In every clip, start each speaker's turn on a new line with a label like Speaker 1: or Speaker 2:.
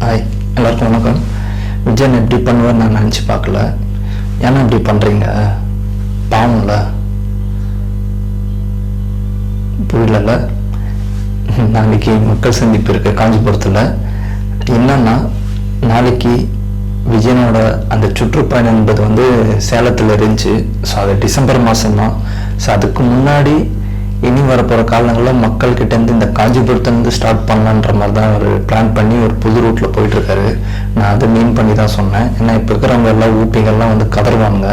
Speaker 1: Hi எல்லாருக்கும் வணக்கம். விஜயன் எப்படி பண்ணுவார் நான் நினச்சி பார்க்கல. ஏன்னா இப்படி பண்ணுறீங்க பாவம்ல. புரியல நாளைக்கு மக்கள் சந்திப்பு இருக்கு காஞ்சிபுரத்தில். என்னன்னா நாளைக்கு விஜயனோட அந்த சுற்றுப்பயணம் என்பது வந்து சேலத்தில் இருந்துச்சு. ஸோ அது டிசம்பர் மாதம்தான் ஸோ அதுக்கு முன்னாடி இனி வரப்போகிற காலங்களில் மக்கள்கிட்டேருந்து இந்த காஞ்சிபுரத்துலேருந்து ஸ்டார்ட் பண்ணலான்ற மாதிரி தான் ஒரு பிளான் பண்ணி ஒரு புது ரூட்டில் போயிட்டுருக்காரு. நான் அதை மீன் பண்ணி தான் சொன்னேன். ஏன்னா இப்போ இருக்கிறவங்க எல்லாம் ஊப்பிங்கெல்லாம் வந்து கதறுவாங்க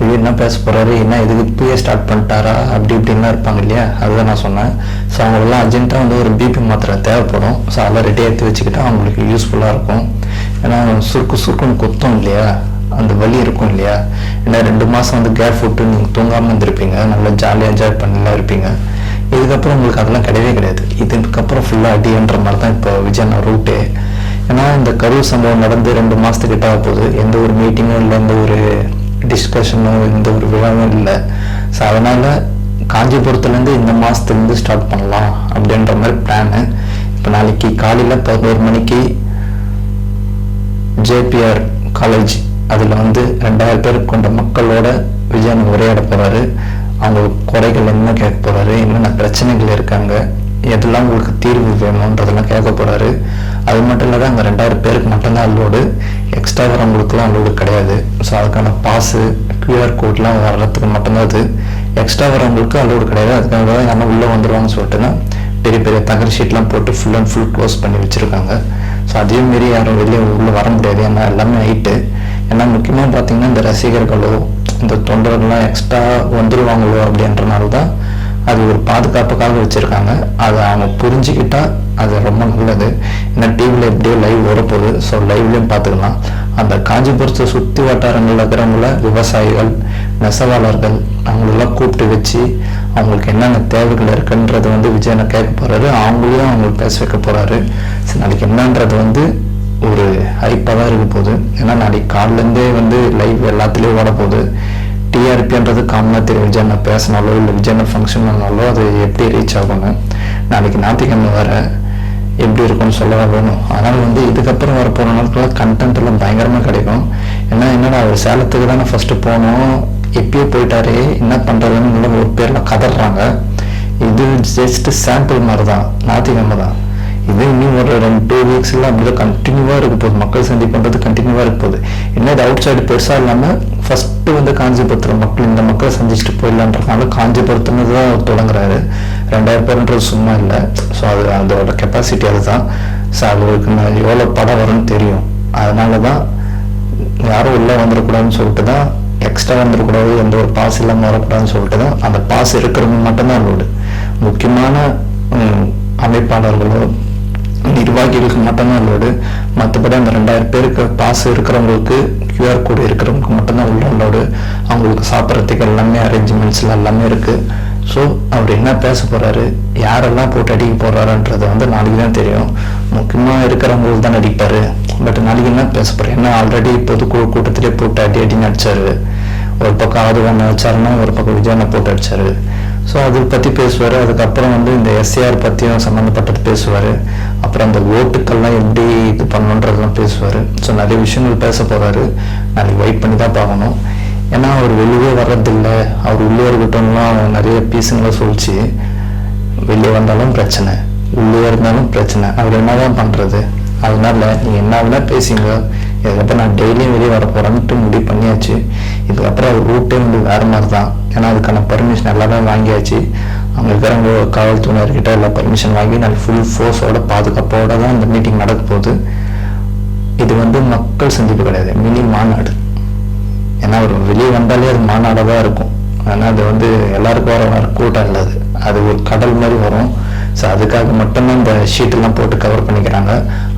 Speaker 1: இது என்ன பேச போகிறாரு என்ன இதுக்கு இப்பயே ஸ்டார்ட் பண்ணிட்டாரா? அப்படி இப்படின்லாம் இருப்பாங்க இல்லையா? அதுதான் நான் சொன்னேன். ஸோ அவங்களெல்லாம் அர்ஜென்ட்டாக வந்து ஒரு பிபி மாத்திரை தேவைப்படும். ஸோ அதெல்லாம் ரெடி எடுத்து வச்சுக்கிட்டா அவங்களுக்கு யூஸ்ஃபுல்லாக இருக்கும். ஏன்னா சுருக்கு சுருக்குன்னு குத்தம் இல்லையா? அந்த வலி இருக்கும் இல்லையா? ஏன்னா ரெண்டு மாதம் வந்து கேப் விட்டு நீங்கள் தூங்காமல் இருந்திருப்பீங்க. நல்லா ஜாலியாக என்ஜாய் பண்ணலாம் இருப்பீங்க. இதுக்கப்புறம் உங்களுக்கு அதெல்லாம் கிடையவே கிடையாது. இதுக்கப்புறம் ஃபுல்லாக அடின்ற மாதிரி தான் இப்போ விஜயனா ரூட்டே ஏன்னா இந்த கரூர் சம்பவம் நடந்து ரெண்டு மாதத்துக்கிட்ட ஆக போகுது எந்த ஒரு மீட்டிங்கும் இல்லை எந்த ஒரு டிஸ்கஷனும் எந்த ஒரு விழாவும் இல்லை. ஸோ அதனால் காஞ்சிபுரத்துலேருந்து இந்த மாதத்துலேருந்து ஸ்டார்ட் பண்ணலாம் அப்படின்ற மாதிரி பிளானு இப்போ நாளைக்கு காலையில் பதினோரு மணிக்கு ஜேபிஆர் காலேஜ் அதில் வந்து ரெண்டாயிரம் பேர் கொண்ட மக்களோட விஜயன் உரையாட போகிறாரு அவங்க குறைகள் என்ன கேட்க போகிறாரு என்னென்ன பிரச்சனைகள் இருக்காங்க எதெல்லாம் உங்களுக்கு தீர்வு வேணுன்றதெல்லாம் கேட்க போகிறாரு அது மட்டும் இல்லாத அங்கே ரெண்டாயிரம் பேருக்கு மட்டும்தான் அல்லோடு எக்ஸ்ட்ரா வரவங்களுக்குலாம் அல்லோடு கிடையாது. ஸோ அதுக்கான பாஸு கியூஆர் கோட்லாம் வர்றதுக்கு மட்டும்தான் அது. எக்ஸ்ட்ரா வரவங்களுக்கு அல்லோடு கிடையாது. அதுக்காக தான் யாரும் உள்ளே வந்துடுவாங்கன்னு சொல்லிட்டுன்னா பெரிய பெரிய தகர ஷீட்லாம் போட்டு ஃபுல் அண்ட் ஃபுல் க்ளோஸ் பண்ணி வச்சுருக்காங்க. ஸோ அதே மாரி யாரும் வெளியே உள்ளே வர முடியாது. ஏன்னா எல்லாமே நைட்டு ஏன்னா முக்கியமாக பார்த்தீங்கன்னா இந்த ரசிகர்களோ இந்த தொண்டர்கள்லாம் எக்ஸ்ட்ரா வந்துடுவாங்களோ அப்படின்றனால தான் அது ஒரு பாதுகாப்புக்காக வச்சுருக்காங்க. அதை அவங்க புரிஞ்சுக்கிட்டால் அது ரொம்ப நல்லது. ஏன்னா டிவியில் எப்படியோ லைவ் வரப்போகுது. ஸோ லைவ்லேயும் பார்த்துக்கலாம் அந்த காஞ்சிபுரத்தை சுற்றி வட்டாரங்களில் இருக்கிறவங்கள விவசாயிகள் நெசவாளர்கள் அவங்களெல்லாம் கூப்பிட்டு வச்சு அவங்களுக்கு என்னென்ன தேவைகள் இருக்குன்றது வந்து விஜயனை கேட்க போகிறாரு அவங்களையும் அவங்களுக்கு பேச வைக்க போகிறாரு ஸோ நாளைக்கு என்னன்றது வந்து ஒரு ஹைப்பாக தான் இருக்க போகுது. ஏன்னா நாளைக்கு காலிலேருந்தே வந்து லைவ் எல்லாத்துலேயும் ஓட போகுது. டிஆர்பின்றது காமனாக தெரியும் விஜயனை பேசினாலோ இல்லை விஜயனை ஃபங்க்ஷன் பண்ணாலோ அது எப்படி ரீச் ஆகும்னு. நாளைக்கு ஞாயிற்றுக்கிழமை வர எப்படி இருக்கும்னு சொல்ல வேணும் அதனால் வந்து இதுக்கப்புறம் வர போகிற நாட்களில் கண்டென்ட் எல்லாம் பயங்கரமாக கிடைக்கும். ஏன்னா என்னடா அவர் சேலத்துக்கு தானே ஃபஸ்ட்டு போனோம். எப்பயோ போயிட்டாரு என்ன பண்ணுறதுன்னு ஒரு பேரில் கதறாங்க. இது ஜஸ்ட் சாம்பிள் மாதிரி தான் ஞாயிற்றுக்கிழமை தான். இது இன்னும் ஒரு ரெண்டு டூ வீக்ஸ்ல அப்படியே கண்டினியூவாக இருக்க போகுது. மக்கள் சந்திப்புன்றது கண்டினியூவாக இருக்க போகுது. என்ன இது அவுட் சைடு பெருசாக இல்லாமல் ஃபர்ஸ்ட் வந்து காஞ்சிபுரத்தில் மக்கள் இந்த மக்களை சந்திச்சுட்டு போயிடலான்றதுனால காஞ்சிபுரத்துன்னு தான் தொடங்குறாரு. ரெண்டாயிரம் பேருன்றது சும்மா இல்லை. ஸோ அது அதோட கெப்பாசிட்டி அதுதான். ஸோ அவருக்கு நான் எவ்வளோ படம் வரும்னு தெரியும். அதனால தான் யாரும் உள்ளே வந்துடக்கூடாதுன்னு சொல்லிட்டு தான் எக்ஸ்ட்ரா வந்துடக்கூடாது எந்த ஒரு பாஸ் இல்லாமல் வரக்கூடாதுன்னு சொல்லிட்டு தான் அந்த பாஸ் இருக்கிறவங்க மட்டும்தான் லோடு முக்கியமான அமைப்பாளர்களோ நிர்வாகிகளுக்கு மட்டும்தான் லோடு மற்றபடி அந்த ரெண்டாயிரம் பேருக்கு பாஸ் இருக்கிறவங்களுக்கு கியூஆர் கோடு இருக்கிறவங்களுக்கு மட்டும்தான் உள்ள லோடு அவங்களுக்கு சாப்பிட்றதுக்கு எல்லாமே அரேஞ்ச்மெண்ட்ஸில் எல்லாமே இருக்குது ஸோ அவர் என்ன பேச போகிறாரு யாரெல்லாம் போட்டு அடிக்க போகிறாருன்றது வந்து நாளைக்கு தான் தெரியும். முக்கியமாக இருக்கிறவங்களுக்கு தான் அடிப்பார். பட் நாளைக்கு என்ன பேச போகிறார் ஏன்னா ஆல்ரெடி பொதுக்குழு கூட்டத்திலே போட்டு அடி அடி நடிச்சாரு. ஒரு பக்கம் ஆதவன் வச்சாருன்னா ஒரு பக்கம் விஜயனை போட்டு அடிச்சாரு. ஸோ அதை பற்றி பேசுவார். அதுக்கப்புறம் வந்து இந்த எஸ்ஏஆர் பற்றியும் சம்மந்தப்பட்டது பேசுவார். அப்புறம் அந்த ஓட்டுக்கள்லாம் எப்படி இது பண்ணணுன்றதெல்லாம் பேசுவார். ஸோ நிறைய விஷயங்கள் பேச போகிறாரு நாளைக்கு வெயிட் பண்ணி தான் பார்க்கணும். ஏன்னா அவர் வெளியே வர்றதில்லை. அவர் உள்ளே இருக்கட்டும்லாம் நிறைய பீஸுங்களை சொல்லிச்சு. வெளியே வந்தாலும் பிரச்சனை. உள்ளே இருந்தாலும் பிரச்சனை. அவர் என்ன தான் பண்ணுறது அதனால நீங்கள் என்ன வேணால் பேசிங்க. இதுக்கப்புறம் நான் டெய்லியும் வெளியே வர போகிறேன்ட்டு முடிவு பண்ணியாச்சு. இதுக்கப்புறம் அது ரூட்டே வந்து வேறு மாதிரி தான் ஏன்னா அதுக்கான பர்மிஷன் எல்லாமே வாங்கியாச்சு. அங்கே இருக்கிறவங்க காவல்துறையர்கிட்ட எல்லாம் பர்மிஷன் வாங்கி நான் ஃபுல் ஃபோர்ஸோட பாதுகாப்போட தான் இந்த மீட்டிங் நடக்க போகுது. இது வந்து மக்கள் சந்திப்பு கிடையாது. மினி மாநாடு. ஏன்னா ஒரு வெளியே வந்தாலே அது மாநாடாக தான் இருக்கும். ஆனால் அது வந்து எல்லாருக்கும் வர வர கூட்டம் இல்லை அது. அது ஒரு கடல் மாதிரி வரும். ஸோ அதுக்காக மட்டும்தான் இந்த ஷீட்டெல்லாம் போட்டு கவர் பண்ணிக்கிறாங்க.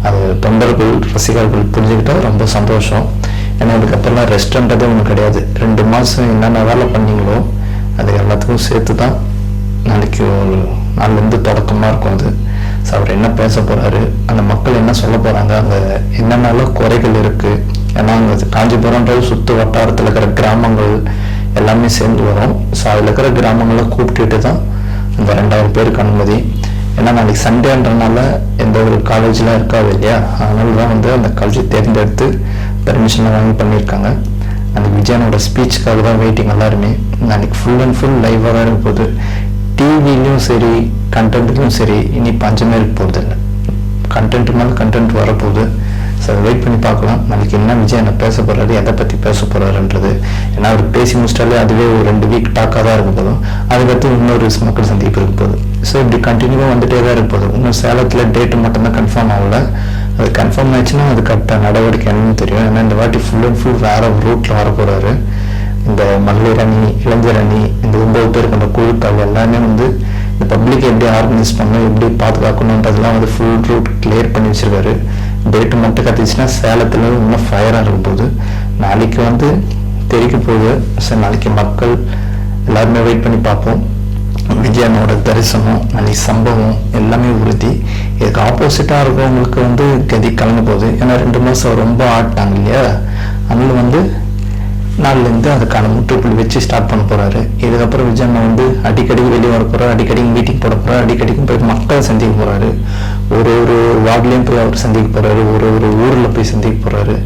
Speaker 1: அது தொண்டர்கள் ரசிகர்கள் புரிஞ்சுக்கிட்டால் ரொம்ப சந்தோஷம். ஏன்னா அதுக்கப்புறம்லாம் ரெஸ்ட்ன்றதே ஒன்றும் கிடையாது. ரெண்டு மாதம் என்னென்ன வேலை பண்ணீங்களோ அது எல்லாத்துக்கும் சேர்த்து தான் நாளைக்கு ஒரு நாள்லேருந்து தொடக்கமாக இருக்கும் அது. ஸோ அவர் என்ன பேச போகிறாரு அந்த மக்கள் என்ன சொல்ல போகிறாங்க அங்கே என்னென்னலாம் குறைகள் இருக்குது ஏன்னா அங்கே காஞ்சிபுரம்ன்றது சுற்று வட்டாரத்தில் இருக்கிற கிராமங்கள் எல்லாமே சேர்ந்து வரும். ஸோ அதில் இருக்கிற கிராமங்களை கூப்பிட்டுட்டு தான் இந்த ரெண்டாயிரம் பேருக்கு அனுமதி. ஏன்னா நாளைக்கு சண்டேன்றனால எந்த ஒரு காலேஜ்லாம் இருக்காது இல்லையா? அதனால தான் வந்து அந்த காலேஜை தேர்ந்தெடுத்து பெர்மிஷன்லாம் வாங்கி பண்ணியிருக்காங்க. அந்த விஜயனோட ஸ்பீச்சுக்காக தான் வெயிட்டிங் எல்லாருமே. நாளைக்கு ஃபுல் அண்ட் ஃபுல் லைவாக தான் இருக்க போகுது. டிவிலையும் சரி கண்டென்ட்லையும் சரி இனி பஞ்சமே இருக்க போகிறது இல்லை. கண்டென்ட் மேலே கண்டென்ட் வரப்போகுது ஸோ அதை வெயிட் பண்ணி பார்க்கலாம். நாளைக்கு என்ன விஜய் என்ன பேச போகிறாரு எதை பற்றி பேச போகிறாருன்றது ஏன்னா அவர் பேசி முடிச்சிட்டாலே அதுவே ஒரு ரெண்டு வீக் டாக்காக தான் இருக்க போதும். அதுக்கடுத்து இன்னொரு மக்கள் சந்திப்பு இருக்க போகுது. ஸோ இப்படி கண்டினியூவாக வந்துட்டே தான் இருப்பது. இன்னும் சேலத்தில் டேட்டு மட்டும்தான் கன்ஃபார்ம் ஆகல. அது கன்ஃபார்ம் ஆச்சுன்னா அது கரெக்டாக நடவடிக்கை என்னன்னு தெரியும். ஏன்னா இந்த வாட்டி ஃபுல் அண்ட் ஃபுல் வேற ரூட்டில் வர போகிறாரு இந்த மகளிர் அணி இளைஞர் அணி இந்த ஒன்பது பேர் கொண்ட குழுக்கள் எல்லாமே வந்து இந்த பப்ளிக் எப்படி ஆர்கனைஸ் பண்ணணும் எப்படி பாதுகாக்கணுன்றதெல்லாம் வந்து ஃபுல் ரூட் கிளியர் பண்ணி வச்சிருக்காரு. டேட்டு மட்டும் கத்திச்சுன்னா சேலத்தில் இன்னும் ஃபயராக இருக்கும் போது நாளைக்கு வந்து தெரிக்க போகுது. ஸோ நாளைக்கு மக்கள் எல்லாருமே வெயிட் பண்ணி பார்ப்போம். விஜயனோட தரிசனம் அன்னைக்கு சம்பவம் எல்லாமே உறுதி. இதுக்கு ஆப்போசிட்டாக இருக்கிறவங்களுக்கு வந்து கதி கலந்து போகுது. ஏன்னா ரெண்டு மாதம் ரொம்ப ஆட்டாங்க இல்லையா? அதனால வந்து நாள்லேருந்து அதுக்கான முற்றுப்புள்ளி வச்சு ஸ்டார்ட் பண்ண போகிறாரு இதுக்கப்புறம் விஜயன் வந்து அடிக்கடி வெளியே வர போகிறார் அடிக்கடி மீட்டிங் போட போகிறார் அடிக்கடிக்கும் போய் மக்களை சந்திக்க போகிறாரு ஒரு ஒரு வார்ட்லேயும் போய் அவர் சந்திக்க போகிறாரு ஒரு ஒரு ஊரில் போய் சந்திக்க போகிறாரு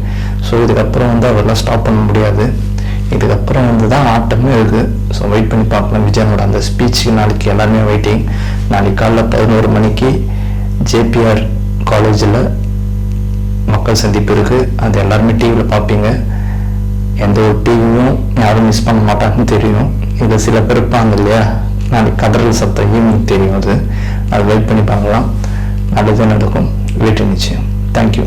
Speaker 1: ஸோ இதுக்கப்புறம் வந்து அவரெல்லாம் ஸ்டாப் பண்ண முடியாது. இதுக்கப்புறம் வந்து தான் ஆட்டமே இருக்குது ஸோ வெயிட் பண்ணி பார்க்கலாம். விஜயனோட அந்த ஸ்பீச்சுக்கு நாளைக்கு எல்லாருமே வெயிட்டிங் நாளைக்கு காலைல பதினோரு மணிக்கு ஜேபிஆர் காலேஜில் மக்கள் சந்திப்பு இருக்குது அது எல்லாருமே டிவியில் பார்ப்பீங்க. எந்த ஒரு டிவியும் யாரும் மிஸ் பண்ண மாட்டாங்கன்னு தெரியும். இதில் சில பேர் இருப்பாங்க இல்லையா? நாளைக்கு கதறல் சத்தம் ஈவினிங் தெரியும் அது. அது வெயிட் பண்ணி பார்க்கலாம். நல்லது நடக்கும். வெயிட் நிச்சயம். தேங்க்யூ